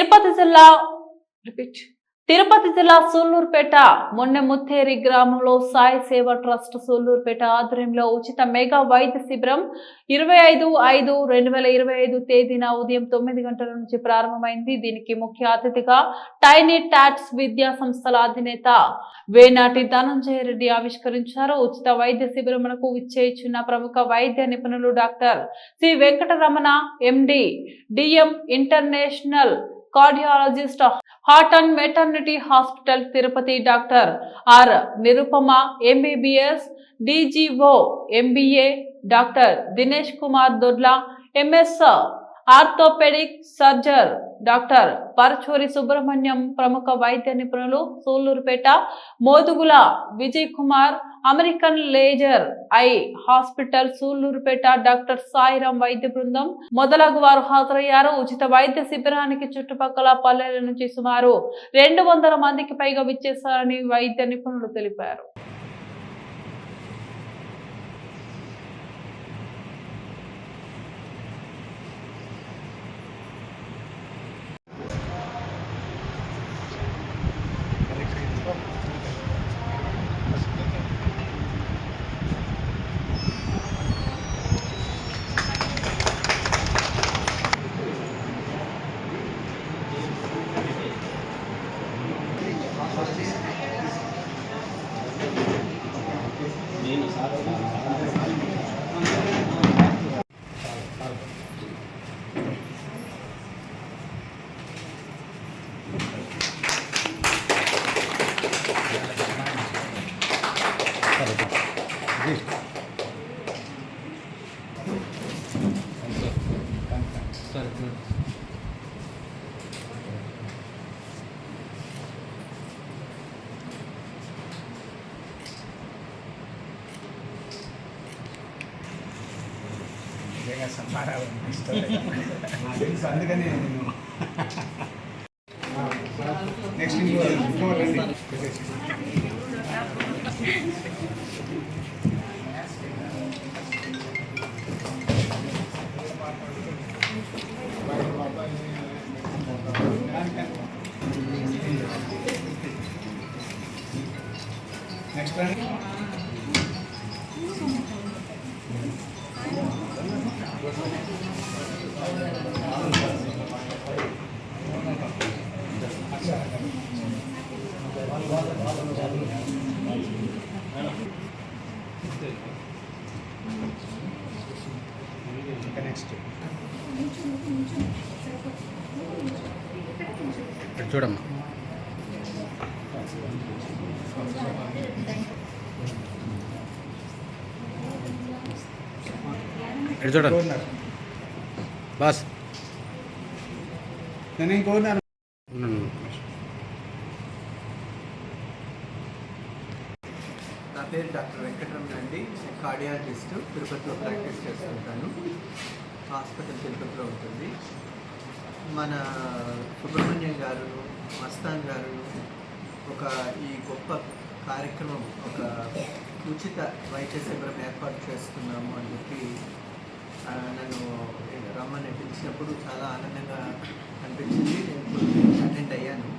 తిరుపతి జిల్లా రిపీట్ తిరుపతి జిల్లా సూళ్ళూరుపేట మొన్నెముత్తేరి గ్రామంలో సాయి సేవ ట్రస్ట్ సూళ్ళూరుపేట ఆధ్వర్యంలో ఉచిత మెగా వైద్య శిబిరం ఇరవై ఐదు ఐదు రెండు వేల ఇరవై ఐదు తేదీన ఉదయం తొమ్మిది గంటల నుంచి ప్రారంభమైంది. దీనికి ముఖ్య అతిథిగా టైనీ టాట్స్ విద్యా సంస్థల అధినేత వేనాటి ధనంజయ రెడ్డి ఆవిష్కరించారు. ఉచిత వైద్య శిబిరమునకు విచ్చేయిచున్న ప్రముఖ వైద్య నిపుణులు doctor C Venkataramana MD DM international cardiologist heart and maternity hospital Tirupati doctor R. Nirupama MBBS DGO MBA doctor Dinesh Kumar Dodla MS orthopaedic surgeon doctor Paruchuri Subrahmanyam ప్రముఖ వైద్య నిపుణులు Sullurpeta Modugula Vijay Kumar American laser eye hospital Sullurpeta doctor Sairam వైద్య బృందం మొదలగు వారు హాజరయ్యారు. ఉచిత వైద్య శిబిరానికి చుట్టుపక్కల పల్లెల నుంచి సుమారు రెండు వందల మందికి పైగా విచ్చేస్తారని వైద్య నిపుణులు తెలిపారు. నిజంగా సంహారాలు నాకు తెలుసు అందుకని నేను నెక్స్ట్ ఇంకో ఇంకో రండి నెక్స్ట్ రండి నెక్స్ట్ చూడమ్మా. చూడండి. బాస్. నేను గవర్నర్ ఉండండి. నా పేరు డాక్టర్ వెంకటరమణ అండి నేను కార్డియాలజిస్ట్ తిరుపతిలో ప్రాక్టీస్ చేస్తుంటాను. హాస్పిటల్ తిరుపతిలో ఉంటుంది. మన సుబ్రహ్మణ్యం గారు మస్తాన్ గారు ఒక ఈ గొప్ప కార్యక్రమం ఒక ఉచిత వైద్య శిబిరం ఏర్పాటు చేస్తున్నాము అని చెప్పి నన్ను రమ్మని పిలిచినప్పుడు చాలా ఆనందంగా అనిపించింది. నేను అటెండ్ అయ్యాను.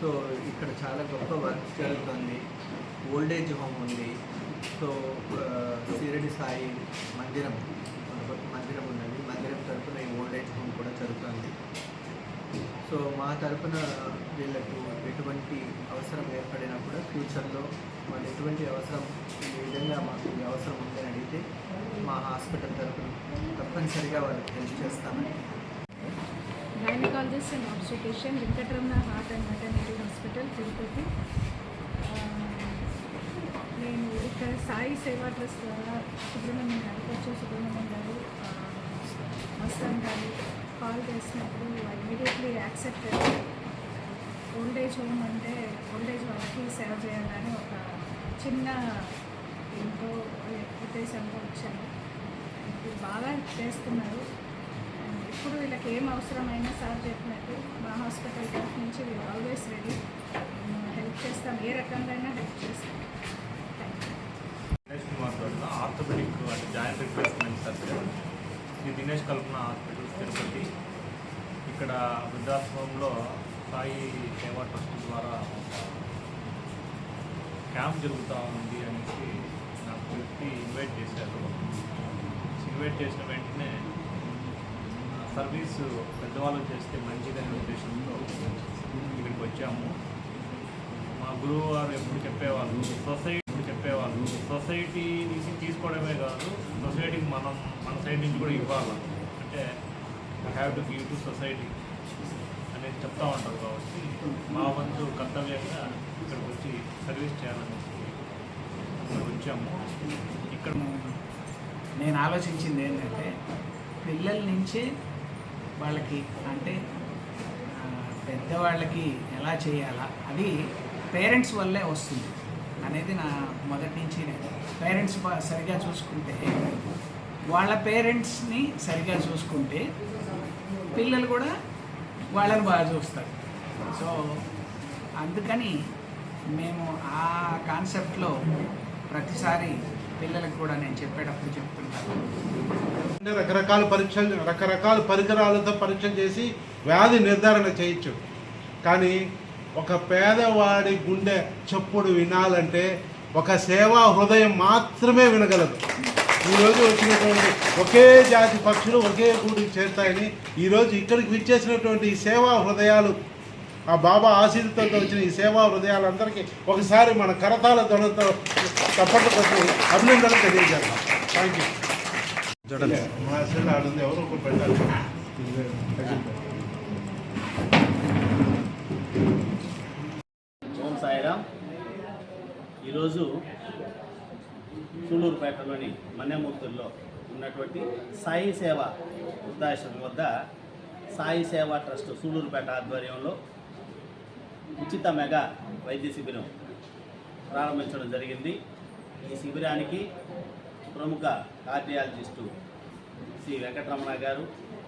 సో ఇక్కడ చాలా గొప్ప వర్క్ జరుగుతుంది. ఓల్డ్ ఏజ్ హోమ్ ఉంది. సో ఆ, సిరడి సాయి మందిరం మందిరం ఉన్నది. మందిరం తరపున ఈ ఓల్డ్ ఏజ్ హోమ్ కూడా జరుగుతుంది. సో మా తరపున వీళ్ళకు ఎటువంటి అవసరం ఏర్పడినా కూడా ఫ్యూచర్లో వాళ్ళు ఎటువంటి అవసరం ఈ విధంగా మాకు అవసరం ఉందని అడిగితే మా హాస్పిటల్ తరపున తప్పనిసరిగా వాళ్ళకి హెల్ప్ చేస్తామని. Gynaecologist and obstetrics Venkataramana heart and maternity hospital Tirupati ఇక్కడ సాయి సేవా ట్రస్ట్ ద్వారా సుబ్రహ్మణ్యం గారు కొంచెం సుబ్రహ్మణ్యం గారు మస్తాన్ గారు కాల్ చేసినప్పుడు immediately accept old age home అంటే ఓల్డ్ ఏజ్ వాళ్ళకి సేవ చేయాలని ఒక చిన్న ఎంతో ఉద్దేశంతో వచ్చాను ఇప్పుడు బాగా చేస్తున్నారు. ఇప్పుడు వీళ్ళకి ఏం అవసరమైనా సార్ చెప్పినట్టు మా హాస్పిటల్ తరఫు నుంచి వీ ఆల్వేస్ రెడీ హెల్ప్ చేస్తాం ఏ రకంగా హెల్ప్ చేస్తాం thank you Dinesh Kumar Thota orthopaedic Shri Dinesh Kalpana hospital Tirupati. ఇక్కడ వృద్ధాశ్రమంలో సాయి సేవా ట్రస్ట్ ద్వారా క్యాంప్ జరుగుతూ ఉంది అనేసి నాకు వ్యక్తి ఇన్వైట్ చేశారు. ఇన్వైట్ చేసిన వెంటనే ఆ, సర్వీస్ పెద్దవాళ్ళు చేస్తే మంచిదనే ఉద్దేశంతో ఇక్కడికి వచ్చాము. మా గురువు గారు ఎప్పుడు చెప్పేవాళ్ళు సొసైటీ మన సైడ్ నుంచి కూడా ఇవ్వాలి? అంటే I have to give to society అనేది చెప్తా ఉంటారు కాబట్టి మా వంతు కర్తవ్యంగా ఇక్కడికి వచ్చి సర్వీస్ చేయాలనేసి అక్కడ వచ్చాము. ఇక్కడ నేను ఆలోచించింది ఏంటంటే పిల్లల నుంచి వాళ్ళకి అంటే పెద్దవాళ్ళకి ఎలా చేయాలా? అది పేరెంట్స్ వల్లే వస్తుంది. అనేది నా మొదటి నుంచి పేరెంట్స్ సరిగా చూసుకుంటే వాళ్ళ పేరెంట్స్ని సరిగా చూసుకుంటే పిల్లలు కూడా వాళ్ళని బాగా చూస్తారు. సో అందుకని మేము ఆ కాన్సెప్ట్లో ప్రతిసారి పిల్లలకు కూడా నేను చెప్పేటప్పుడు చెప్తున్నాను రకరకాల పరీక్షలు రకరకాల పరికరాలతో పరీక్షలు చేసి వ్యాధి నిర్ధారణ చేయొచ్చు. కానీ ఒక పేదవాడి గుండె చప్పుడు వినాలంటే ఒక సేవా హృదయం మాత్రమే వినగలదు. ఈరోజు వచ్చినటువంటి ఒకే జాతి పక్షులు ఒకే గూడికి చేరుతాయని ఈరోజు ఇక్కడికి విచ్చేసినటువంటి ఈ సేవా హృదయాలు ఆ బాబా ఆశీర్తో వచ్చిన ఈ సేవా హృదయాలందరికీ ఒకసారి మన కరతాల ధ్వనంతో తప్పట్లు కొట్టి అభినందనలు తెలియజేద్దాం థ్యాంక్ యూ మా సెల్ ఆడుంది ఎవరు ఒకరు పెట్టాలి. ఓం సాయిరామ్. ఈరోజు సూళ్ళూరుపేటలోని మన్యమూర్తుల్లో ఉన్నటువంటి సాయి సేవ వృద్ధాశ్రమం వద్ద సాయి సేవ ట్రస్ట్ సూళ్ళూరుపేట ఆధ్వర్యంలో ఉచిత మెగా వైద్య శిబిరం ప్రారంభించడం జరిగింది. ఈ శిబిరానికి ప్రముఖ కార్డియాలజిస్టు శ్రీ వెంకటరమణ గారు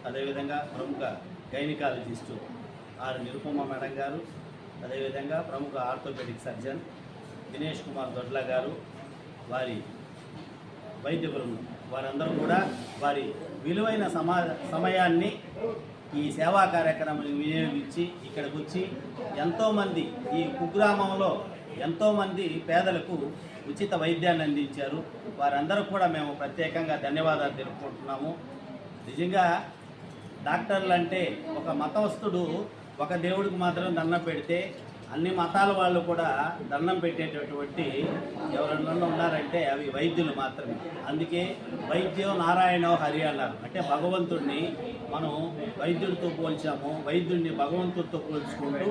అదేవిధంగా ప్రముఖ గైనకాలజిస్టు ఆర్ నిరుపమ మేడం గారు అదేవిధంగా ప్రముఖ ఆర్థోపెడిక్ సర్జన్ దినేష్ కుమార్ దొడ్ల గారు వారి వైద్య బృందం వారందరూ కూడా వారి విలువైన సమా సమయాన్ని ఈ సేవా కార్యక్రమాన్ని వినియోగించి ఇక్కడికి వచ్చి ఎంతోమంది ఈ కుగ్రామంలో ఎంతోమంది పేదలకు ఉచిత వైద్యాన్ని అందించారు. వారందరూ కూడా మేము ప్రత్యేకంగా ధన్యవాదాలు తెలుపుకుంటున్నాము. నిజంగా డాక్టర్లు అంటే ఒక మతస్థుడు ఒక దేవుడికి మాత్రం దండం పెడితే అన్ని మతాల వాళ్ళు కూడా దండం పెట్టేటటువంటి ఎవరన్నా ఉన్నారంటే అవి వైద్యులు మాత్రమే. అందుకే వైద్యం నారాయణ హరి అన్నారు. అంటే భగవంతుడిని మనం వైద్యుడితో పోల్చాము వైద్యుడిని భగవంతుడితో పోల్చుకుంటూ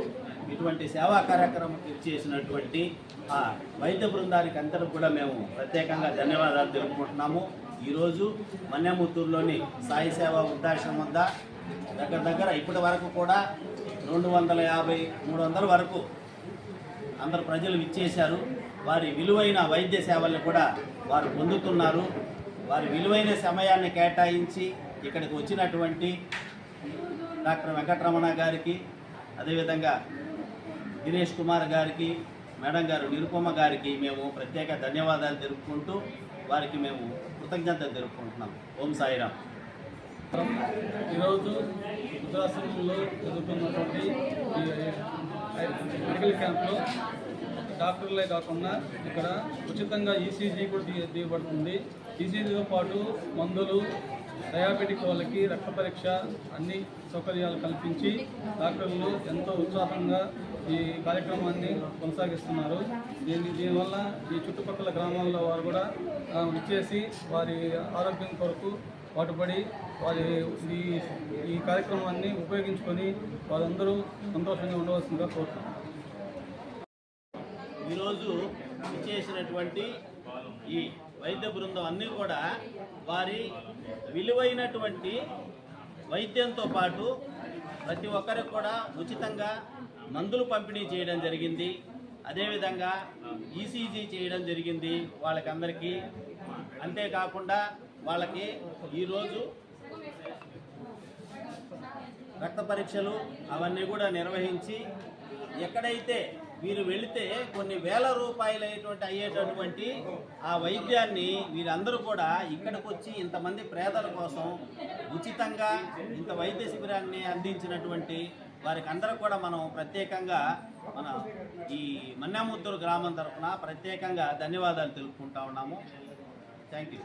ఇటువంటి సేవా కార్యక్రమం చేసినటువంటి ఆ వైద్య బృందానికి అందరూ కూడా మేము ప్రత్యేకంగా ధన్యవాదాలు తెలుపుకుంటున్నాము. ఈరోజు మన్యముత్తూరులోని సాయి సేవ వృద్ధాశ్రమం దగ్గర దగ్గర ఇప్పటి వరకు కూడా రెండు వందల యాభై మూడు వందల వరకు అందరు ప్రజలు ఇచ్చేశారు వారి విలువైన వైద్య సేవలను కూడా వారు పొందుతున్నారు. వారి విలువైన సమయాన్ని కేటాయించి ఇక్కడికి వచ్చినటువంటి డాక్టర్ వెంకటరమణ గారికి అదేవిధంగా దినేష్ కుమార్ గారికి మేడం గారు నిరుపమ గారికి మేము ప్రత్యేక ధన్యవాదాలు తెలుపుకుంటూ వారికి మేము కృతజ్ఞతలు తెలుపుకుంటున్నాం. ఓం సాయిరామ్. ఈరోజు వృద్ధాశ్రమంలో జరుగుతున్నటువంటి ఈ మెడికల్ క్యాంప్లో డాక్టర్లే కాకుండా ఇక్కడ ఉచితంగా ఈసీజీ కూడా తీ తీయబడుతుంది. ఈసీజీతో పాటు మందులు డయాబెటిక్ వాళ్ళకి రక్త పరీక్ష అన్ని సౌకర్యాలు కల్పించి డాక్టర్లు ఎంతో ఉత్సాహంగా ఈ కార్యక్రమాన్ని కొనసాగిస్తున్నారు. దీని దీనివల్ల ఈ చుట్టుపక్కల గ్రామాల్లో వారు కూడా వచ్చేసి విచ్చేసి వారి ఆరోగ్యం కొరకు పాటుపడి వారి ఈ ఈ కార్యక్రమాన్ని ఉపయోగించుకొని వారందరూ సంతోషంగా ఉండవలసిందిగా కోరుతున్నాం. ఈరోజు ఇచ్చేసినటువంటి ఈ వైద్య బృందం అన్నీ కూడా వారి విలువైనటువంటి వైద్యంతో పాటు ప్రతి ఒక్కరికి కూడా ఉచితంగా మందులు పంపిణీ చేయడం జరిగింది. అదేవిధంగా ఈసీజీ చేయడం జరిగింది వాళ్ళకందరికీ. అంతేకాకుండా వాళ్ళకి ఈరోజు రక్త పరీక్షలు అవన్నీ కూడా నిర్వహించి ఎక్కడైతే వీరు వెళితే కొన్ని వేల రూపాయలు అయ్యేటటువంటి ఆ వైద్యాన్ని వీరందరూ కూడా ఇక్కడికి వచ్చి ఇంతమంది పేదల కోసం ఉచితంగా ఇంత వైద్య శిబిరాన్ని అందించినటువంటి వారికి అందరూ కూడా మనం ప్రత్యేకంగా మన ఈ మన్యాముత్తూరు గ్రామం తరఫున ప్రత్యేకంగా ధన్యవాదాలు తెలుపుకుంటా ఉన్నాము. Thank you